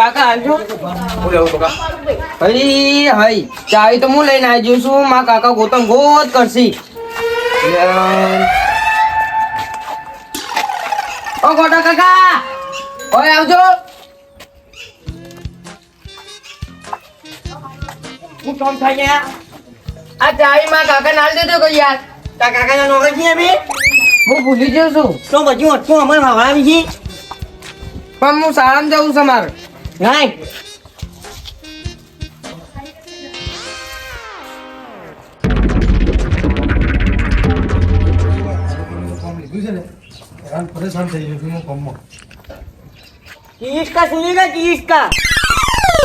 કાકા હાલજો. તો હઈ હઈ. ચાવી તો હું લઈને આવી છું. મા કાકા ગોતમ ગોત કરશી. ઓ ગોટા કાકા. ઓય આવજો. હું કોમ થાય ગયા આ ચાવી મારા કાકા નાલ દેજો કે યાર. તારા કાકાના નોકર છે બે હું ભૂલી ગયો છું. તો બધું હતું અમારે હવાવી છે? પણ હું સારામાં જવું છે મારે. Này. પરેશાન થઈ ગયું ફીમો કમમાં કિસકા સુનેગા કિસકા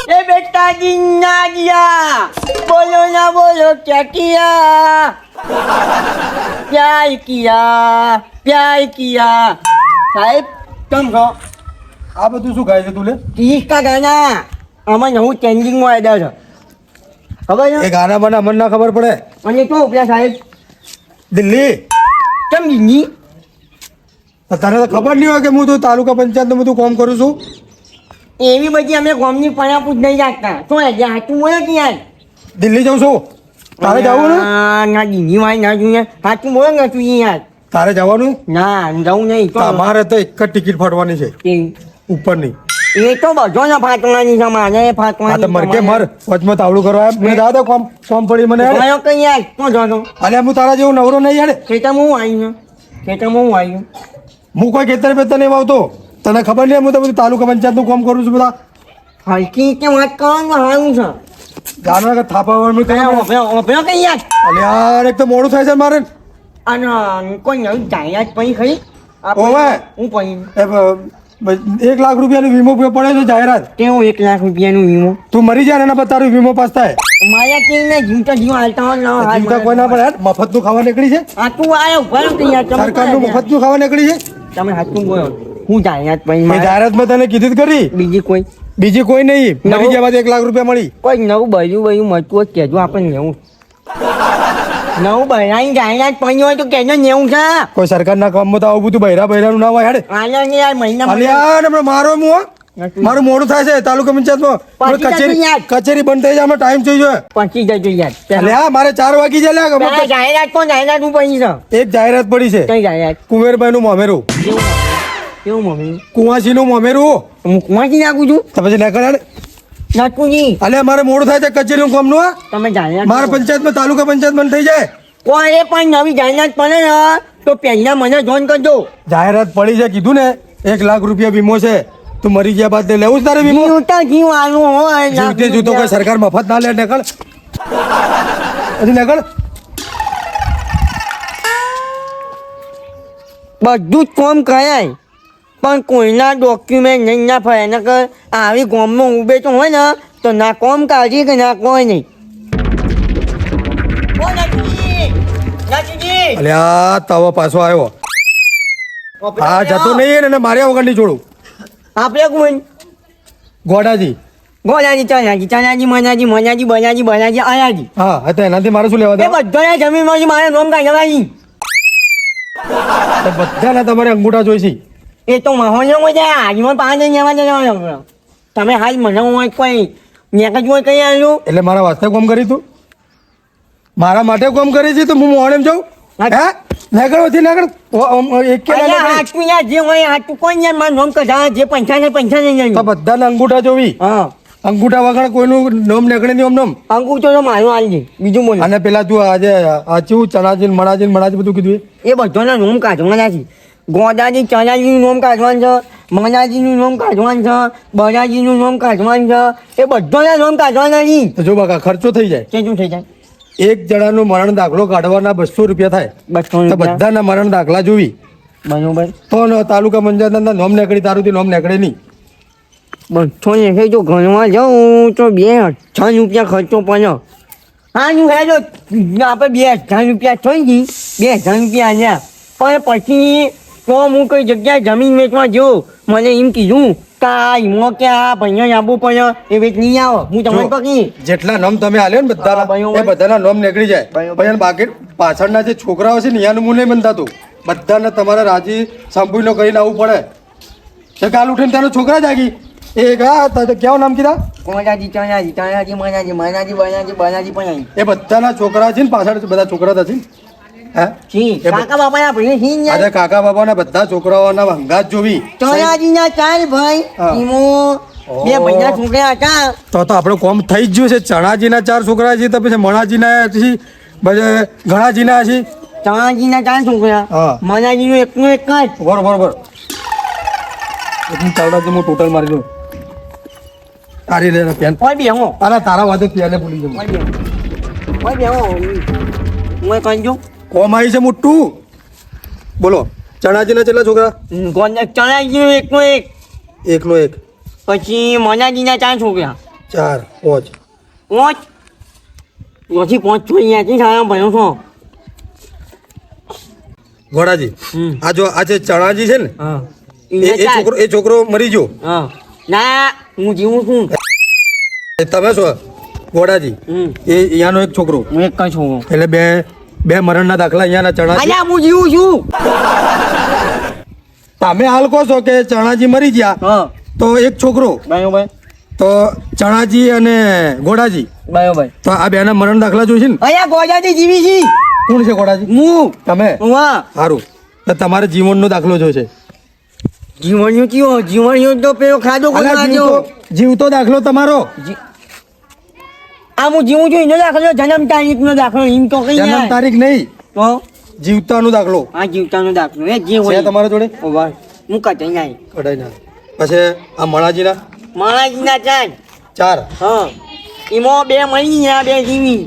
એ બેટા જીના ગયા બોલો ના બોલો ક્યા કિયા પ્યાર કિયા પ્યાર સાહેબ કેમ છો આ બધું શું ગાય છે તું લે? કિસકા ગાના આમાં નવું ચેન્જિંગમાં આવ્યા છે. ખબર એ ગાના મને મને ના ખબર પડે. અને તો પેલા સાહેબ દિલ્હી. કેમ દિલ્હી? તો તને તો ખબર નહીં હોય કે હું તો તાલુકા પંચાયતનું બધું કામ કરું છું? એવી બધી અમે ગામની પણાપૂજ નહીં રાખતા. શું યાર હાચું બોલો કે યાર દિલ્હી જાઉં છું. તારે જવું ના દીની વાય ના જોઈએ. હાચું બોલે ને તું યાર તારે જવાનું? ના જવું નહીં. તો તમારે તો એક જ ટિકિટ ફાટવાની છે. ઉપરની. એ તો બધો ને ફાટવાની છે મારે ફાટવાની તો મર કે મર વચમાં તાવડું કરવા મેં મને દાદા કોમ સોમ પડી મને આયો કઈ યાર તો જો તો અલ્યા હું તારા જેવો નવરો નહીં યાર ખેતરમાં હું આવી ખેતરમાં હું આવી હું કોઈ ખેતર બેતર નહીં વાવતો. તને ખબર નહીં હું તો બધું તાલુકા પંચાયતનું કામ કરું છું બધા. હલકી કે વાત કરવાનું હારું છે. ગાના થાપા વાળું કયા કઈ ઓપે ઓપે કઈ યાર અલ્યા એક તો મોડું થાય છે મારે. અને કોઈ નવી જાહેરાત પડી ખરી? ઓવે. હું પડી. એક લાખ રૂપિયાનો વીમો પડે છે જાહેરાત? કેવું એક લાખ રૂપિયાનો વીમો? તું મરી જાય એના પર તારો વીમો પાસ થાય માયા કે ને જીવતા જીવ હાલતા હોય હાલ જીવતા કોઈ ના પડે ખાવા નીકળી છે? આ તું આયો કે યાર ખાવા નીકળી છે? તમે હાચું બોલો હું જાહેરાત એ જાહેરાત મેં તને કીધી જ કરી બીજી કોઈ? બીજી કોઈ નહીં. મરી નવું? ગયા બાદ એક લાખ રૂપિયા મળી. કોઈ નવું બૈરું બૈરું મળતું તો કહેજો આપણે નેવું. નવું બૈરાની જાહેરાત પડી હોય તો કહેજો નેવું છે. કોઈ સરકારના કામમાં તો આવું બધું બૈરા બૈરાનું ના હોય હેડ. આના યાર મહિના ને હમણાં મારો મું મારું મોડું થાય છે તાલુકા પંચાયતમાં. કચેરી કચેરી બંધ થઈ જાય ટાઈમ થઈ જાય. પહોંચી જજો યાર. અલ્યા મારે ચાર વાગી જાય ખબર જાહેરાત કોણ? જાહેરાત હું પડી છે? એક જાહેરાત પડી છે. કઈ જાહેરાત? કુંવરભાઈ નું મોમેરું? કેવું મમ્મી કુવાસી નું મોમેરું. હું કુંવાસી નાખું છું? તો પછી નીકળ હેડ. નાખું અલે મારે મોડું થાય છે કચેરીનું કામનું તમે જાણ્યા મારા પંચાયતમાં તાલુકા પંચાયત બંધ થઈ જાય. કોઈને પણ નવી જાહેરાત પડે ને તો પહેલા મને જોઈન કરજો. જાહેરાત પડી છે કીધું ને એક લાખ રૂપિયા વીમો છે. તું મરી ગયા બાદ લેવું તારે વીમો? જીવ તો જીવ આનું હોય જીવતે જીવતો કોઈ સરકાર મફત ના લે નકળ. હજી નકળ. બધું જ કોમ કરાય. પણ કોઈના ડોક્યુમેન્ટ નહીં ના ફરે એને કર આવી ગોમમાં ઉભે તો હોય ને તો ના કોમ કાઢી કે ના કોઈ નહીં! અલ્યા તવો પાછો આવ્યો. હા જતો નહીં ને માર્યા વગર નહીં છોડું. આપણે કોણ? ગોડાજી. ગોડાજી ચણાજી ચણાજી મનાજી મનાજી બનાજી બનાજી આયાજી હા હા તો એનાથી મારે શું લેવા એ બધા બધાના જમીનમાંથી મારે નોમ કાઢવાની. બધાના તમારે અંગૂઠા જોઈશી. એ તો મહોલ્લો છે આજમાં પાંચ જવા જવાનું તમે હાલ મને હોય કોઈ નેક જ હોય કઈ આવ્યું એટલે મારા વાસ્તે કોમ કરી તું? મારા માટે કોમ કરી છે તો હું મોડેમ જાઉં? હે. નગરોથી ઓમ- એક કે ના અરે નીકળી. હાચું યાર જે હોય હાચું. કોઈ યાર મારું નામ કઢા જે પૈસા ને પૈસા ને તો બધા અંગૂઠા જોવી? હા. અંગૂઠા વગર કોઈનું નોમ નીકળે નહીં નોમ? અંગૂઠો તો મારું હાલજે બીજું બોલ. અને પેલા તું આજે આચું ચણાજી ને મણાજી મણાજી બધું કીધું એ? એ બધાના નોમ કાઢવાના છે. ગોદાજી ચણાજીનું નોમ કાઢવાનું છે મનાજીનું નોમ કાઢવાનું છે બરાજીનું નોમ કાઢવાનું છે એ બધાના નોમ કાઢવાના નહીં. તો જો બાકા ખર્ચો થઈ જાય. કે શું થઈ જાય? એક જણાનો મરણ દાખલો કાઢવાના બસો રૂપિયા થાય. બસો બધાના મરણ દાખલા જોવી. બરોબર. તો ન તાલુકા પંચાયતના નોમ નીકળી તારું નોમ નીકળે નહીં. બસો ને જો ગણવા જાઉં તો બે હજાર રૂપિયા ખર્ચો પડ્યો હા હું હેલો આપણે બે હજાર રૂપિયા થઈ ગઈ. બે હજાર રૂપિયા આવ્યા પણ પછી તો હું કોઈ જગ્યાએ જમીન વેચવા જો મને એમ કીધું કે આ ઈમો કે આ ભાઈને આવવું પડે એ વેચ નહીં આવો. હું તમને કહી જેટલા નામ તમે આલ્યો ને બધા ભાઈઓ એ બધાના નામ નીકળી જાય. ભાઈ. બાકી પાછળના જે છોકરાઓ છે ને એનું મું નહીં બંધાતું બધાને તમારે રાજી સંપૂર્ણ કરીને આવવું પડે. તો કાલ ઉઠીને તારો છોકરા જાગી. તા- તો કેવું નામ કીધા? કોણાજી ચણાજી ચણાજી મણાજી મણાજી બનાજી બનાજી પણ એ બધાના છોકરા છે ને પાછળ બધા છોકરા હતા છે ને? કાકા હિન આજે કાકા બાબાના બધા છોકરાઓના હંગાત જોવી. ચણાજીના ચાર ભાઈ. ઈમો બે ઓહો. છોકરા હતા. તો તો આપણે કોમ થઈ જ ગયું છે. ચણાજીના ચાર છોકરા છે તો પછી મણાજીના પછી ઘણાજીના છે. ચણાજીના ચાર છોકરા. હા. મનાજીનો એકનો એક જ. બરોબર બરોબર ચાવડાથી હું ટોટલ મારી દઉં તારી લે પેન કોઈ બે હો. અરે તારા વાદે પેલે ભૂલી જવું. કોઈ બે કોઈ હો. હું કંજો કોમ આવી છે મોટું? બોલો ચણાજીના કેટલા છોકરા? ચણાજી એકનો એક. એકનો એક. પછી મનાજીના ચાર છોકરા. ચાર પાંચ. પાંચ? પછી પાંચ છો અહીંયાથી સારા ભણ્યો છો. ઘોડાજી. આ જો આ જે ચણાજી છે ને હા. એ છોકરો એ છોકરો મરી ગયો. હા. ના હું જીવું છું. તમે છો ઘોડાજી એ અહીંયાનો એક છોકરો. હું એક જ છું. એટલે બે બે મરણના દાખલા અહીંયાના ચણા અહીંયા હું જીવું છું. તમે હાલ કહો છો કે ચણાજી મરી ગયા તો એક છોકરો તો ચણાજી અને બરાબર તો આ બેના મરણ દાખલા જોઈશે ને? અહીંયા ગોજાથી જીવી છે. કોણ છે ઘોડાજી હું. તમે? સારું તો તમારે જીવનનો દાખલો જોઈશે. જીવણિયું કયો? જીવણિયું તો પેલો ખાધો જીવતો દાખલો તમારો. આ હું જીવું છું એનો દાખલો જન્મ તારીખનો દાખલો એમ તો કઈ જન્મ તારીખ નહીં. તો? જીવતાનો દાખલો. આ જીવતાનો દાખલો. એ જે હોય. તમારા જોડે? ઓવા હું કચાઈ ના કઢાઈ ના પછી આ મણાજીના માણાજીના ચાર. ચાર? હા. એમાં બે મળી ગયા બે જીવી.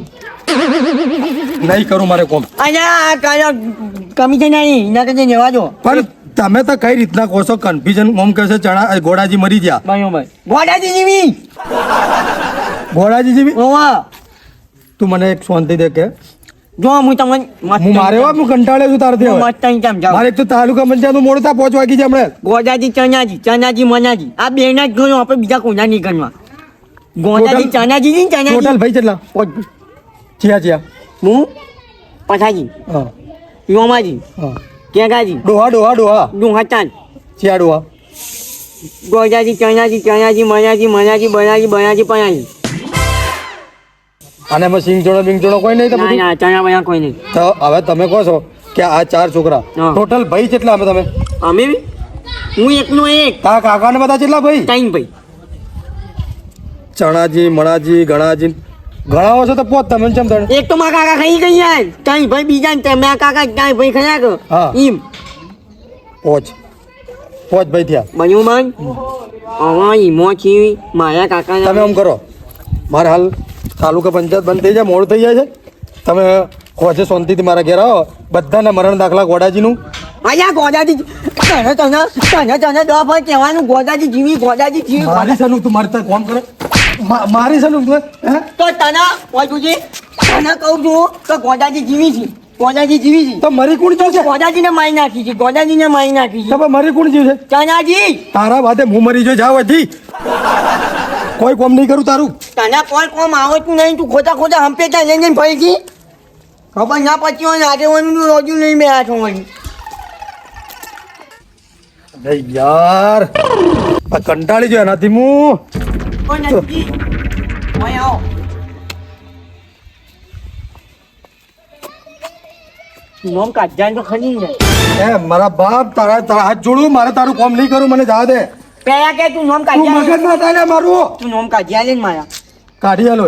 નહીં કરું મારે કોમ. અહીંયા આ કાયા કમી છે નહીં એના કરતા જવા દો. પણ તમે તો કઈ રીતના કહો છો? કન્ફ્યુઝન ઓમ કહેશે ચણા ઘોડાજી મરી ગયા. ભાઈ ગોડાજી જીવી. ઘોડાજી જેવી? ઓવા. તું મને એક શાંતિ દે કે. જો હું તમને હું મારે હું કંટાળે છું તારથી હવે. મસ્ત અહીં સમજાવું મારે એક તો તાલુકા પંચાયતનું મોડું થાય પહોંચવા વાગી જાય હમણાં. ગોદાજી ચણાજી ચણાજી મનાજી. આ બેના જ ગણો આપણે બીજા કોના નહીં ગણવા ગોદાજી ચણાજી ની ટોટલ ચણાજી ભાઈ કેટલા? પાંચ. ચિયા ચિયા હું? પછાજી હા. યોમાજી. હા. કેગાજી. ડોહા ડોહા ડોહા. ડુહાચાન ચિયા ડોહા? ગોદાજી ચણાજી ચણાજી મનાજી મનાજી બનાજી બનાજી પણાજી અને એમાં સિંગ જોડો બિંગ જોડો કોઈ નહીં તો ના બધું? ના કોઈ નહીં. તો હવે તમે કહો છો કે આ ચાર છોકરા હા. ટોટલ ભાઈ કેટલા અમે તમે? અમે બી? હું એકનો એક. તારા કાકા ને બધા કેટલા ભાઈ? ત્રણ ભાઈ. ચણાજી મણાજી ગણાજી. ગણાવો છો તો પોત તમે ચમ તણ એક તો મારા કાકા ખાઈ યાર. ટાઈમ ભાઈ બીજા ને તમે કાકા ત્રણ ભાઈ ખાયા કે હા. એમ પોચ. પોચ ભાઈ થયા. બન્યું મન? હવે ઈમો છી. મારા કાકા તમે આમ કરો. મારે હાલ તાલુકા પંચાયત બંધ થઈ જાય મોડું થઈ જાય છે. તમે હોજે શાંતિથી મારા ઘેર આવો. બધાના મરણ દાખલા ગોડાજીનું. અહીંયા ગોદાજી તને તને તને તને દવા પર કહેવાનું ગોદાજી જીવી ગોદાજી જીવી. મારી સનું તું મારી કોમ કરે. મારી સનું તું તો તને વાંચુજી તને કહું છું તો ગોદાજી જીવી છે. ગોદાજી જીવી છે. તો મરી કોણ જીવ છે ગોદાજીને મારી નાખી છે ગોદાજીને મારી નાખી છે. તો મરી કોણ જીવ છે ચનાજી તારા વાતે હું મરી જો જાવ હજી કોઈ કોમ નહીં કરું તારું. તને કોઈ કોમ આવતું નહીં તું ખોટા ખોટા હંપે ત્યાં લઈને ફરી ગઈ ખબર ના પછી હોય તું રોજુ નહીં મેં છો અરે યાર આ કંટાળી ગયો એનાથી હું. આવો. નોમ કાઢ્યા તો ખની એ મારા બાપ તારા તારા હાથ જોડું મારે તારું કોમ નહીં કરું મને જવા દે. પેલા કે તું નોમ તું કાઢ્યા મગજ થાય ને મારું તું નોમ કાઢી આલે ને મારા. કાઢી આલો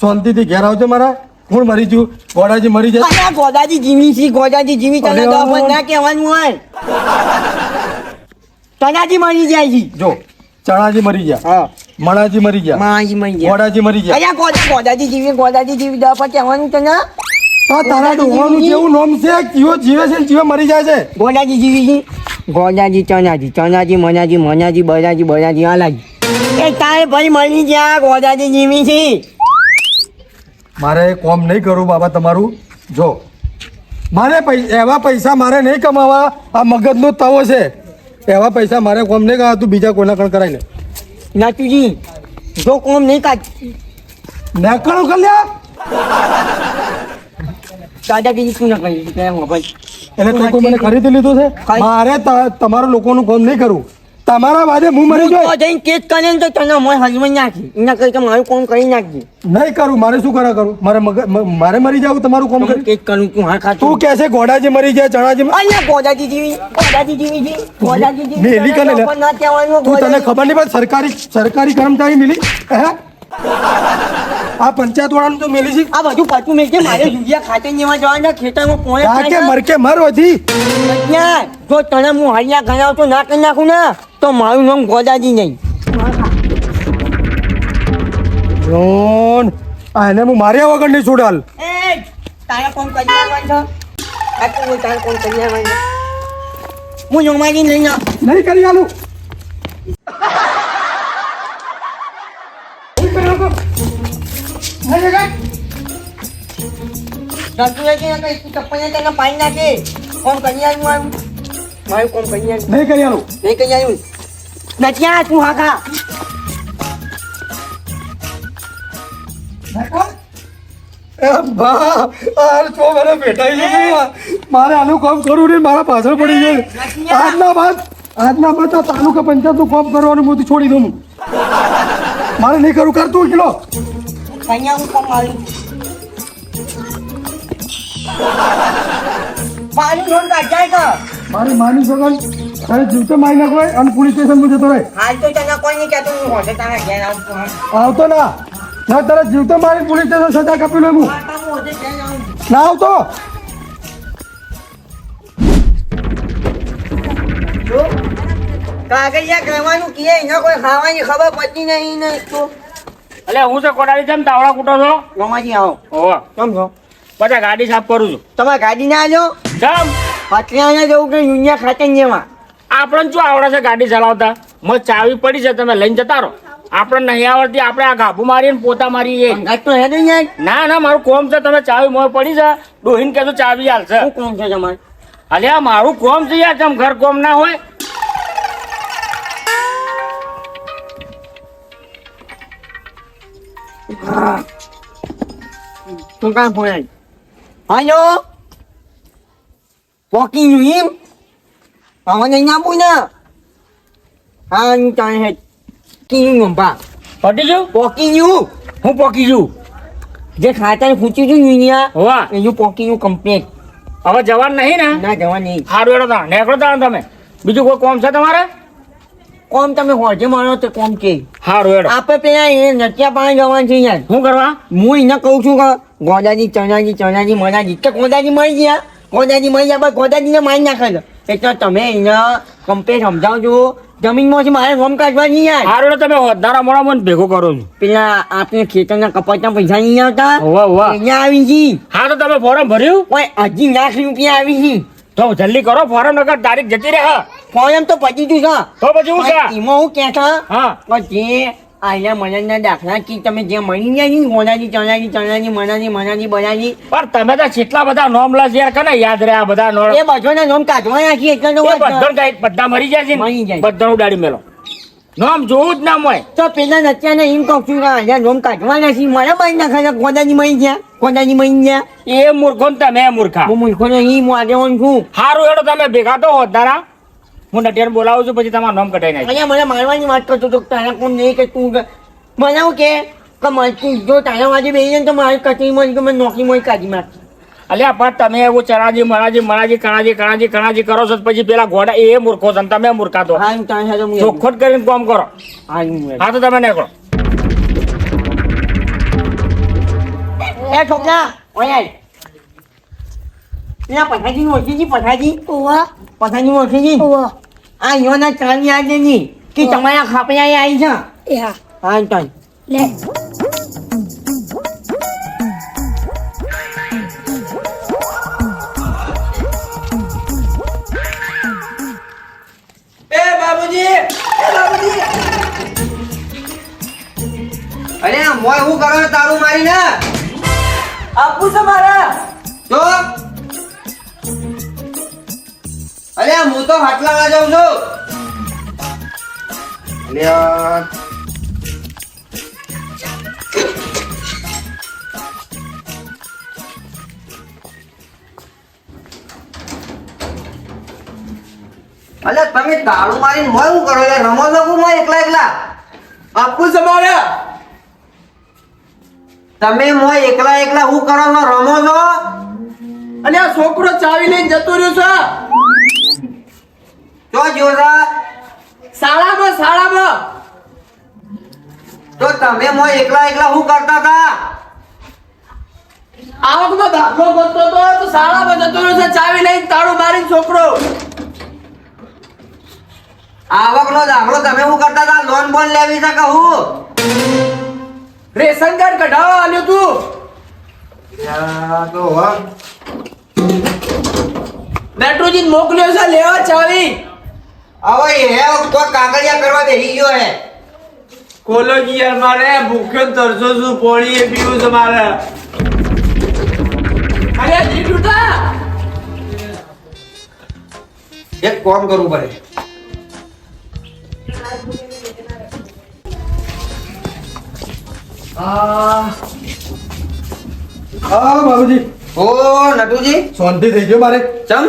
શાંતિથી ઘેર આવજો મારા. હું મરી જુ ગોડાજી મરી જાય અરે ગોડાજી જીવી છે ગોડાજી જીવી તને તો દવા ના કહેવાનું હોય. તનાજી મરી જાય છે. જો ચણાજી મરી ગયા. હા. મણાજી મરી ગયા. માજી મરી ગયા. ગોડાજી મરી ગયા. અરે ગોદાજી જીવી ગોડાજી જીવી દવા પર કહેવાનું તને તો તારા ડોહાનું જેવું નોમ છે જીવો જીવે છે જીવે મરી જાય છે. ગોદાજી જીવી છે. ગોદાજી ચનાજી ચનાજી મનાજી મનાજી બરાજી બરાજી આલાજી એ તારે ભાઈ મરી ગયા ગોદાજી જીવી છે. મારે કોમ નહીં કરવું બાબા તમારું. જો. મારે એવા પૈસા મારે નહીં કમાવા. આ મગજનો તવો છે. એવા પૈસા મારે કોમ નહીં કરવા તું બીજા કોઈના કણ કરાય ને નાતુજી જો કોમ નહીં કાઢ નકળો કલ્યા? દાદાગીરી શું ના કહી કે હું ભાઈ? એટલે તે કોઈ મને ખરીદી લીધું છે? મારે તમારા લોકોનું કોમ નહીં કરવું તમારા વાદે હું મરી જાય જઈને કેસ કરે તો તને મોય હજમન નાખી. એના કે મારું કોમ કરી નાખજે. નહીં કરું. મારે શું કરા કરું? મારે મારે મરી જાવ તમારું કોમ કરી? કેસ કરું તું હા ખાતું તું છે ઘોડાજી મરી જાય ચણાજી મ- અહીંયા ગોદાજી જીવી ગોદાજી જીવી જી ગોદાજી જેવી મેલી કને તું તને ખબર નહીં પણ સરકારી સરકારી કર્મચારી મિલી? હે? આ પંચાયત વાળાનું તો મેલી છે. આ બધું પાછું મેલ છે મારે યુરિયા ખાતે એમાં જવાના ખેતરમાં પોણે કે મરકે મર હતી જો તને હું હરિયા ગણાવ તો ના કરી નાખું ને તો મારું નામ ગોદાજી નહીં. જોન આ એને હું માર્યા વગર નહીં છોડાલ. એ તારા ફોન કરી આવવાનો છે? આ તું તારા ફોન કરી આવવાનો હું જોમાજી નહીં ના નહીં કરી આલું. ચપ્પલને નાખે કોણ કરી આવ્યું મારું કોણ કરી આવ્યું નહીં કરી આલું નહીં કરી આવ્યું આ તું હા ખા એ બા આ તો મને ભેટાઈ ગયું મારે આનું કામ કરવું નહીં મારા પાછળ પડી ગયું આજના બાદ આજના બાદ તાલુકા પંચાયતનું કામ કરવાનું હું છોડી દઉં મારે નહીં કરું કરતું કિલો. આવું કોણ મારું મારું નામ કાઢાય તો મારી માની સગન તારે જીવતે મારી નાખો અને પોલીસ સ્ટેશનમાં જતો રહે હાલ તો તને કોઈ નહીં કહેતો હું હોટે તારા ઘેર આવું છું હા. આવતો ના ના તારે જીવતે મારી પોલીસ સ્ટેશન સજા કાપી લે હું. ના આવતો કાગળિયા કહેવાનું કે એના કોઈ ખાવાની ખબર પડતી નહીં ને તો એટલે હું છે કોડાળી જેમ તાવડા કૂટો છો? રમાજી આવો. ઓહો કેમ છો? પછી ગાડી સાફ કરું છું. તમારે ગાડી ના આજો કેમ પતરાના જવું કે યુનિયા ખાતે જેમાં આપણને શું આવડે છે ગાડી ચલાવતા? મત ચાવી પડી છે તમે લઈને જતા રહો. આપણે નહીં આવડતી આપણે આ ગાભું મારીને પોતા મારીએ. ના ના મારું કોમ છે તમે ચાવી મોય પડી છે. ડોહીને કહેજો ચાવી હાલશે કોમ છે તમારે? અલ્યા મારું કોમ છે યાર તમ ઘર કોમ ના હોય તું કાં ફોન આવી હાલો વોકિંગ યુ એમ હવે નહીં આપું ને હા હું તાણે હે પટી ગયું વોકિંગ યુ હું પોકી છું જે ખાતા પૂછ્યું હતું યુનિયા હોવા એનું વોકિંગ યુ કમ્પ્લીટ હવે જવાનું નહીં ને ના જવા નહીં સારું એડો તા નેકળો તા તમે બીજું કોઈ કોમ છે તમારે કોમ તમે હોજે મારો તો કોમ કે? સારું એડો આપણે પેલા એ નટિયા પાણી જવાનું છે યાર. શું કરવા? હું એને કહું છું કે ગોદાજી ચણાજી ચણાજી મનાજી તો ગોદાજી મરી ગયા? ગોદાજી મરી ગયા પણ ગોદાજીને મારી નાખે એટલે તમે એને કમ્પ્લેટ સમજાવજો. જમીનમાંથી મારે રોમ કાઢવાની યાર. એડો તમે વધારા મોડા મને ભેગો કરો છો. પેલા આપણે ખેતરના કપાસના પૈસા નહીં આવતા? વાહ હોવા. અહીંયા આવી છી હા તો તમે ફોરમ ભર્યું? કોઈ હજી લાખ રૂપિયા આવી છી તો જલ્દી કરો ફોરમ નગર તારીખ જતી રહે. ફોરમ તો પતી ગયું છે. તો પછી હું પણ એમાં હું કે છે હા. જે આયલા મનાના દાખલા કે તમે જે મણી ગયા છે ને ગોદાજી ચણાજી ચણાજી મનાજી મનાજી બનાજી પણ તમે તો કેટલા બધા નોમ લા યાર કને યાદ રહ્યા બધા નોમ? એ બધાના નોમ કાઢવા નાખી એટલે નો બધા ગાય બધા મરી જાય છે મરી જાય. બધાનું ઉડાડી મેલો. નોમ જોવું જ ના મોય તો પેલા નત્યાને એમ કહું છું કે અહીંયા નોમ કાઢવા નાખી મને બાઈ નાખા ગોદાજી મરી ગયા. ગોદાજી મરી ગયા. એ મૂર્ખો ને તમે મૂર્ખા. હું મૂર્ખો નહીં હું આગેવાન છું. સારું એડો તમે ભેગા તો હોદ્દારા હું નટિયાને બોલાવું છું પછી તમારું નામ કઢાઈ નાખી અહીંયા મને મારવાની વાત કરતો તો તારા કોણ નહીં કે તું મને કે કે મારે જો તારા વાજે બેસી તો મારી કચેરીમાં કે મને મળી કાઢી નાખી. અલ્યા પણ તમે એવું ચણાજી મણાજી મણાજી કણાજી કણાજી કણાજી કરો છો પછી પેલા ઘોડા એ મૂર્ખો છે તમે મૂર્ખા તો ચોખ્ખોટ કરીને કામ કરો. હા તો તમે નીકળો. એ છોકરા ઓય પેલા પથાજી નું ઓળખી છી પથાજી. પથાજી નું ઓળખી આ યોના ચાંદી આજે ની કે તમારા ખાપે આવી છે? હા. ચાલ. એ બાબુજી અરે મોય હું કરો તારું મારી ને આપું છે મારા. જો. અરે હું તો હાટલામાં જાઉં છું. અલ્યા અલે તમે તાળું મારીને મોય કરો એટલે રમો છો હું એકલા એકલા. આપવું છે મારે. તમે મો એકલા એકલા હું કરો રમો છો? અને આ છોકરો ચાવી લઈને જતો રહ્યો છે. જોરા શાળામાં શાળામાં. તો તમે મો એકલા એકલા હું કરતા હતા? આવકનો દાખલો બનતો તો તો શાળામાં જતો રહ્યો છે ચાવી લઈને તાળું મારી છોકરો. આવકનો દાખલો તમે હું કરતા હતા? લોન બોન લેવી છે કહું હું રેશન કાર્ડ કઢાવવા આલ્યો તું. તો હા. મેટ્રોજી મોકલ્યો છે લેવા ચાવી. હવે હે તો કાગળિયા કરવા બેસી ગયો હે. કોલોજી યાર મારે ભૂખ્યો તરસો છું એ પીવું છે મારે. અરે જીટુટા એક કામ કરવું પડે. હા બાબુજી. ઓ નટુજી. શાંતિ થઈ ગયો મારે. ચમ?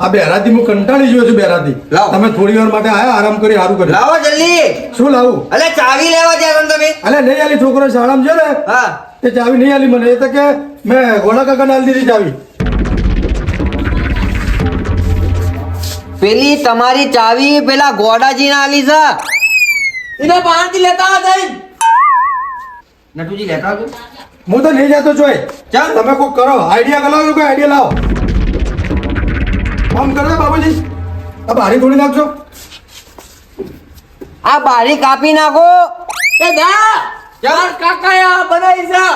આ બેરાથી હું કંટાળી ગયો છું બેરાથી લાવ. તમે થોડી વાર માટે આયા આરામ કરી સારું કરી. લાવો જલ્દી. શું લાવું? અલે ચાવી લેવા જાય તમે? અલે નહીં આલી છોકરો શાળામાં છે ને? હા. તે ચાવી નહીં આલી મને એ તો કે મેં ગોળા કાકા આલી દીધી ચાવી. પેલી તમારી ચાવી પેલા ગોડાજી ના આલી છે. એને બહારથી લેતા હતા. નટુજી લેતા આવજો. હું તો નહીં જતો ચોય. ચાલ. તમે કોઈ કરો આઈડિયા કરો કોઈ આઈડિયા લાવો. આમ કરો ને બાબુજી. આ બારી થોડી નાખજો. આ બારી કાપી નાખો. એ દા! યાર કાકા આ બનાવી જા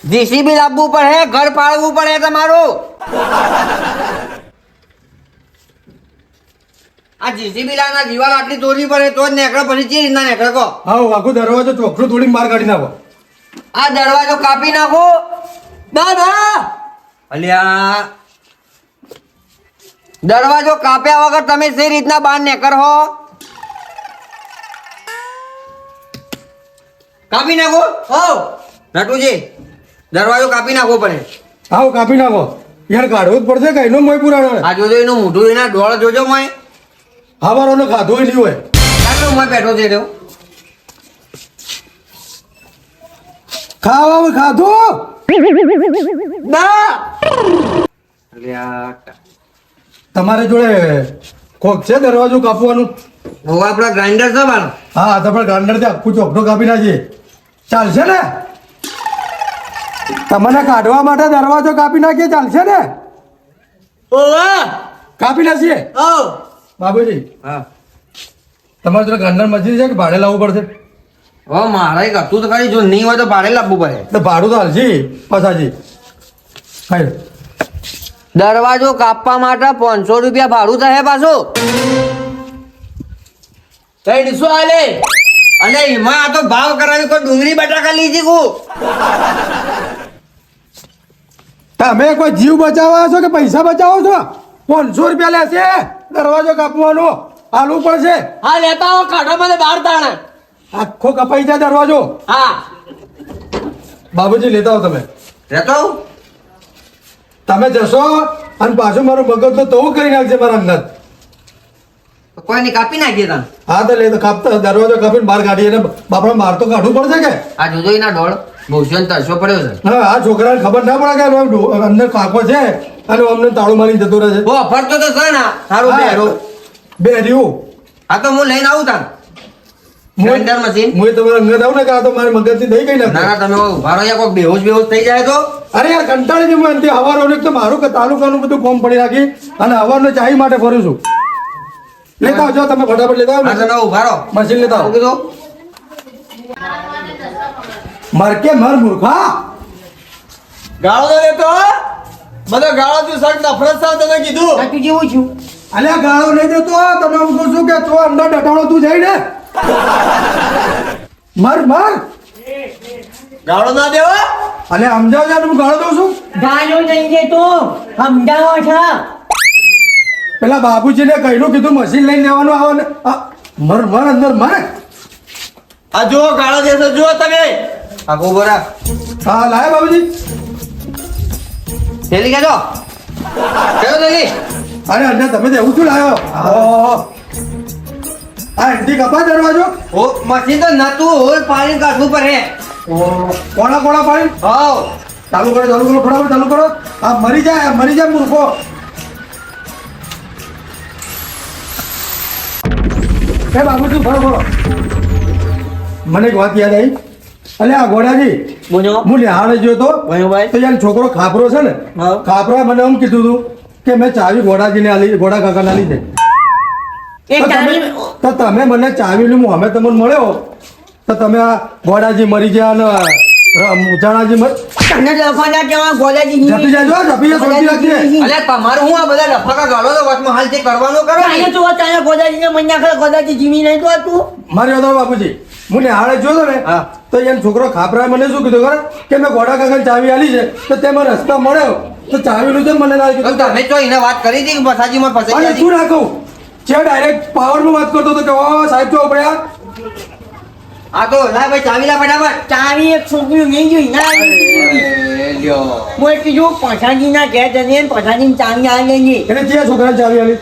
જીસીબી લાવવું પડે ઘર પાડવું પડે તમારું. આ જીસીબી લાના દિવાલ આટલી તોડવી પડે તો જ નેકળે પછી ચી રીતના નેકળે કહો. હા આખો દરવાજો ચોખ્ખો તોડીને માર કાઢી નાખો. આ દરવાજો કાપી નાખો. ના ના અલ્યા દરવાજો કાપ્યા વગર તમે જે રીતના બહાર નીકળો કાપી નાખો. હો નટુજી દરવાજો કાપી નાખો પડે. આવો કાપી નાખો. યાર કાઢવું જ પડશે કે એનો મોય પુરાણો આ જોજો એનું મોઢું એના ડોળ જોજો મોય હવારોને ખાધું નહીં હોય. કેટલો મોય બેઠો છે રહ્યો ખાવા ખાધું? ના. તમારે જોડે કોક છે દરવાજો કાપવાનું? હવે આપણા ગ્રાઇન્ડર છે મારો હા તો પણ ગાંડરથી આખું ચોકઠો કાપી નાખીએ ચાલશે ને? તમને કાઢવા માટે દરવાજો કાપી નાખીએ ચાલશે ને? ઓવા કાપી નાખીએ? ઓ. બાબુજી હા. તમારે જોડે ગ્રાઇન્ડર મશીન છે કે ભાડે લાવવું પડશે? હવે મારે કરતું તો ખરી જો નહીં હોય તો ભાડે લાવવું પડે. તો ભાડું તો હાલશી પછાજી. હા દરવાજો કાપવા માટે પાંચસો રૂપિયા ભાડું થશે પાછું. ત્રણસો આલે. અને એમાં આ તો ભાવ કરાવી કોઈ ડુંગળી બટાકા લીધી કુ તમે કોઈ જીવ બચાવવા છો કે પૈસા બચાવો છો? પાંચસો રૂપિયા લેશે. દરવાજો કાપવાનો. પણ પડશે. હા લેતા આવો કાઢો મને બાર તાણે આખો કપાઈ જાય દરવાજો. હા. બાબુજી લેતા આવો તમે. રહેતો તમે જશો અને પાછું મારું મગજ તો તવું કરી નાખજે મારા અંગત. કોઈ નહીં કાપી નાખીએ તમે હા તો લે તો કાપતા દરવાજો કાપીને બહાર કાઢીએ ને બાપડા બહાર તો કાઢવું પડશે કે? આ જોજો એના ડોળ. ભૂષણ તરસો પડ્યો છે. હા આ છોકરાને ખબર ના પડે કે અંદર કાકો છે અને અમને તાળું મારી જતો રહે છે. ઓ ફરતો તો છે ને સારું હા, બેર્યું આ તો હું લઈને આવું તાન. ગ્રાઇન્ડર મશીન હું તમારા અંગત આવું ને કે આ તો મારી મગજથી થઈ ગઈ ના ને તમે ઊભા કોઈક બેહોશ બેહોશ થઈ જાય તો? અરે યાર કંટાળી જવું અંતે હવારો તો મારું તાલુકાનું બધું કોમ પડી રાખી અને હવારનો ચાહી માટે ફરું છું. લેતા આવજો તમે ફટાફટ લેતા આવો. ઊભા રહો. મશીન લેતા શું આવો કીધું? મર કે મર મૂર્ખા. ગાળો તો લેતો. મને ગાળો તું સર નફરત સાવ તને કીધું. તું જેવું છું? અલ્યા ગાળો નહીં દેતો તમે હું કહું છું કે તો અંદર ડટાણો તું જઈ ને મર મર. ગાળો ના દેવા. અલે સમજાવ યાર હું ગાળો દઉં છું? ગાળો નહીં દેતો. સમજાવો છે પેલા બાબુજીને કહ્યું કીધું મશીન લઈને લેવાનું આવે ને. મર મર અંદર મર. આ જો ગાળો દેશો જો તમે. આ ઊભો હા લાય બાબુજી થેલી કેજો કેજો થેલી અરે અન્ય તમે તો એવું શું આ એન્ટી કપા દરવાજો? ઓ મશીન તો નતું હોલ પાણી કાઢવું પડે. કોણા કોણા પાણી? હાવ. ચાલુ કરો ચાલુ કરો ફટાફટ ચાલુ કરો. આ મરી જાય મરી જાય મૂર્ખો. એ બાબુજી ફરો ફરો. મને એક વાત યાદ આવી. અલે આ ઘોડાજી બોલો. હું નિહાળે જોયો તો. ભાઈ. તો યાર છોકરો ખાપરો છે ને હા. ખાપરા મને એમ કીધું હતું કે મેં ચાવી ઘોડાજીને આલી ઘોડા કાકાને આલી છે. તો તમે તમે મને ચાવીનું અમે તમને મળ્યો? તો તમે આ ગોડાજી મરી ગયા અને ચણાજી મરી તને લખવાના કેવા ગોલાજી જપી જાજો જપી અલે તમારું હું આ બધા લફાકા ગાળો તો વાતમાં હાલ જે કરવાનો કરો ને. તારે તો તારા ગોદાજીને મન નાખે ગોદાજી જીવી નહીં તો તું? મારી વાત બાપુજી. હું નિહાળે જોયો ને હા. તો યાર છોકરો ખાપરાએ મને શું કીધું ખબર? કે મેં ઘોડા કાકાને ચાવી આલી છે તો તે મને રસ્તા મળ્યો. તો ચાવી છે મને તો તમે તો એને વાત કરી હતી કે બસાજીમાં ફસાઈ અને શું રાખું? છે ડાયરેક્ટ પાવરમાં વાત કરતો હતો કે ઓ સાહેબ જો પડ્યા આ તો લાય ભાઈ ચાવી લા ફટાફટ ચાવી એક છોકરી નહીં જોઈ ના એ લ્યો. બોલ કીધું પછાજી ના ઘેર જઈને પછાજી ચાવી આ લેજે એટલે જે છોકરા ચાવી આલી.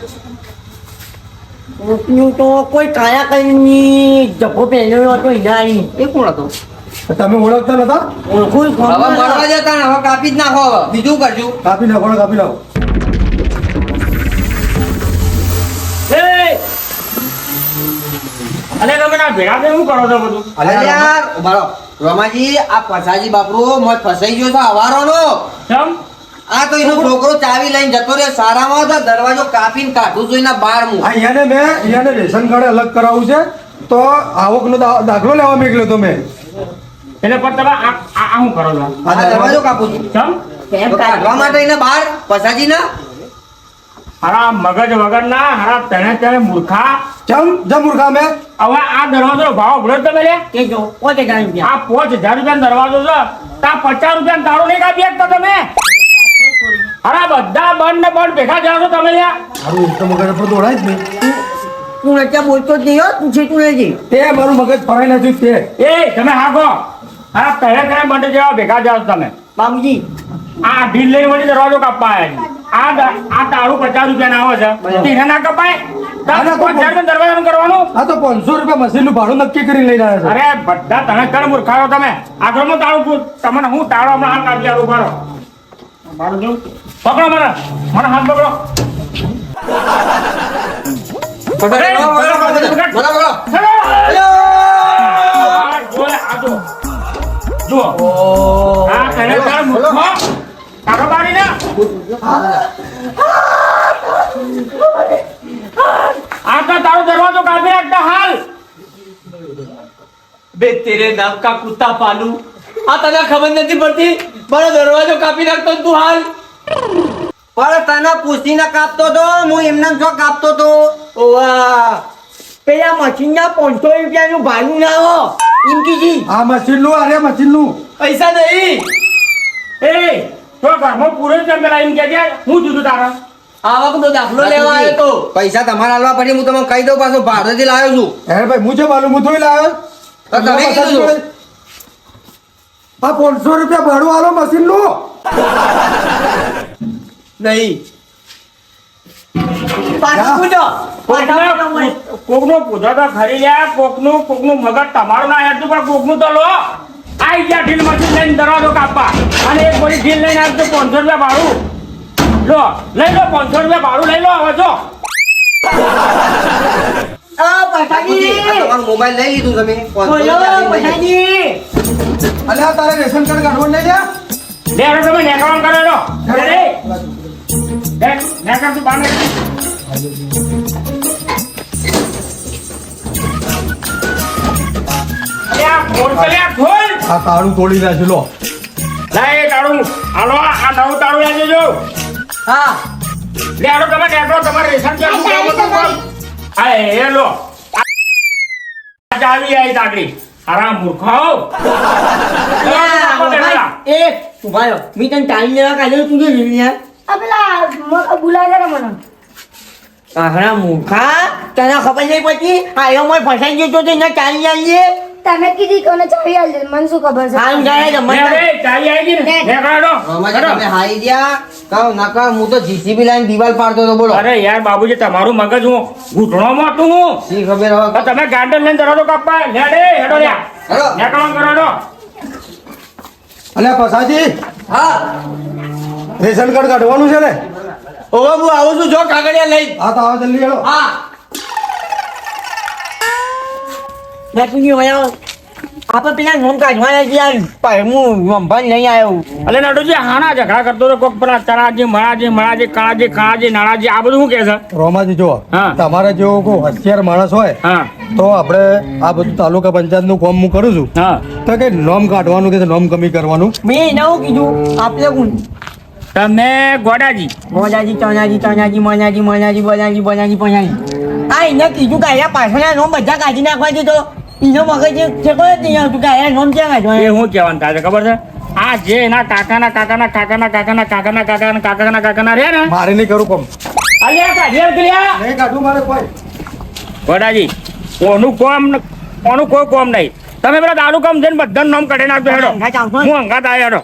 છોકરીઓ તો કોઈ કાયા કઈ જભો પહેર્યો હતો આવી એ કોણ હતો? તમે ઓળખતા નતા? ઓળખું હવે મળવા જતા હવે કાપી જ નાખો. હવે બીજું કરજો. કાપી નાખો ને કાપી નાખો. અલે તમે ના ભેગા થઈને શું કરો છો બધું? અલ્યા યાર રહો. રમાજી આ પસાજી બાપરો મત ફસાઈ ગયો છે અવારોનો ચમ આ તો એનો છોકરો ચાવી લઈને જતો રહ્યો સારામાં તો દરવાજો કાપીને કાઢું છું એના બાર મું. આ યાને મેં યાને રેશન કાર્ડ અલગ કરાવવું છે તો આવકનો દાખલો લેવા મોકલ્યો તો મેં. એટલે પણ તમે આ આ શું કરો છો? આ દરવાજો કાપું છું. કેમ? કાઢવા માટે એને બાર પસાજી ના હારા મગજ વગર ના હરા તને તને મૂર્ખા. જમ જમ મૂર્ખા મેં હવે આ દરવાજો ભાવ ભરો તમે લે કે જો પોતે જાણી ગયા. આ પાંચ હજાર રૂપિયા દરવાજો છે. તા પચાસ રૂપિયા તાળો નહીં કાપી તો તમે? હરા બધા બંધ ને બંધ ભેગા છો તમે લે મારું તો મગજ પર દોડાય જ નહીં. તું અત્યારે બોલતો જ નહીં હો તું છેટું તે મારું મગજ ફરાઈ નથી તે એ તમે હાકો. હા તને તને બંધ જેવા ભેગા જાઓ છો તમે. બાબુજી આ ઢીલ લઈને વળી દરવાજો કાપવા આવ્યા છે. આ આ તાળું પચાસ રૂપિયા આવે છે. ના કપાય? જુઓ, ના તારો દરવાજો કાપી નાખતા હાલ બે તેરે નામ કા કુત્તા પાલુ આ તને ખબર નથી પડતી મારો દરવાજો કાપી નાખતો તું હાલ પણ તને પૂછીને કાપતો તો હું એમને જો કાપતો તો? ઓવા પેલા મશીનના પાંચસો રૂપિયાનું ભાડું ના હો. ઇમકીજી કીધી. આ મશીનનું અરે મશીનનું. પૈસા નહીં એ તો ઘરમાં પૂરો જ એમ કે હું જુદું તારા. આવકનો દાખલો લેવા આવ્યો તો. પૈસા તમારે હાલવા પડે હું તમને કહી દઉં પાછો ભાડેથી લાવ્યો છું. હે ભાઈ હું છે બાલુ હું થોડી લાવ્યો? તમે કીધું આ પાંચસો રૂપિયા ભાડું આલો મશીનનું નહીં. પાછું પૂછો. કોકને કોકનું પૂછો તો ખરી લ્યા કોકનું કોકનું મગજ તમારું ના હેતું પણ કોકનું તો લો. આઈ ગયા ઢીલ મશીન લઈને દરવાજો કાપવા અને એક બધી ઢીલ લઈને આવજો પાંચસો રૂપિયા ભાડું લો લઈ લો પાંચસો રૂપિયા ભાડું લઈ લો હવે જો મોબાઈલ લઈ લીધું તમે અલ્યા તારે રેશન કાર્ડ કાઢવા લઈ લ્યા બે હવે તમે નેકળવાનું કરે લો લે લે. લે, નેકળ તું બહાર આ તાળું તોડી નાખ્યું લો. લે એ તાળું. હાલો આ નવું તાળું લઈ જજો. હા. લે હાલો તમે નેકળો તમારે રેશન કાર્ડનું કામ. હતું? હા એ લો. આવી આવી તાકડી આરામ મૂર્ખાઓ એ તું ભાઈ મી તને ટાઈમ લેવા કાઢ્યો તું જો યાર આ પેલા બોલાવે રે મને. આહરા મૂર્ખા તને ખબર નહીં પડતી? આ એવો મોય ફસાઈ ગયો તો એને ચાલી આવીએ તમે કીધી કોને ચાવી આલ દે મને શું ખબર છે? આમ જાય લે મને ચાવી આવી ગઈ ને. રમાજી તમે હારી ગયા. કહો નકા હું તો જીસીબી લાઈન દીવાલ પાડતો તો બોલો. અરે યાર બાબુજી તમારું મગજ હું ઘૂંટણોમાં હતું હું. શી ખબર હવે? તમે ગાર્ડન લઈને દરવાજો કાપવા લે હેડો રે હેડો. નીકળો કરો હેડો. અલ્યા પસાજી હા. રેશન કાર્ડ કાઢવાનું છે ને? ઓ બાબુ આવું છું. જો કાગળિયા લઈ. હા તો આવો જલ્દી હેડો. હા. બાપુજી વયા આપણે પેલા નોમ કાઢવાના છે યાર પણ હું રંભાન લઈ આવ્યો. અલે નડુજી હાના ઝઘડા કરતો તો કોક પેલા ચરાજી મણાજી મણાજી કાળાજી ખાણાજી નાણાજી આ બધું શું કહે છે? રોમાજી જો હા. તમારા જેવો કોઈ હોશિયાર માણસ હોય હા. તો આપણે આ બધું તાલુકા પંચાયતનું કામ હું કરું છું. હા. તો કે નોમ કાઢવાનું કે નોમ કમી કરવાનું? મેં એને શું કીધું આપણે તમે ગોડાજી. ગોડાજી ચણાજી ચણાજી મનાજી મનાજી બનાજી બનાજી પનાજી આ એને કીધું કે અહીંયા પાછળના નોમ બધા કાઢી નાખવા દીધો. એનો મગજ છે કોઈ નહીં તું કે નોમ ક્યાં એ હું કહેવાનું તારે ખબર છે? આ જે એના કાકાના કાકાના કાકાના કાકાના કાકાના કાકાના કાકાના કાકાના રહ્યા ને? મારે નહીં કરું કોમ. અલ્યા કાઢ્યા કલ્યા નહીં કાઢું મારે કોઈ. વડાજી કોનું કોમ કોનું કોઈ કોમ નહીં. તમે પેલા દારૂ કામ જઈને બધા નામ કાઢી નાખજો હેડો. હું હંગાત આવ્યો હેડો.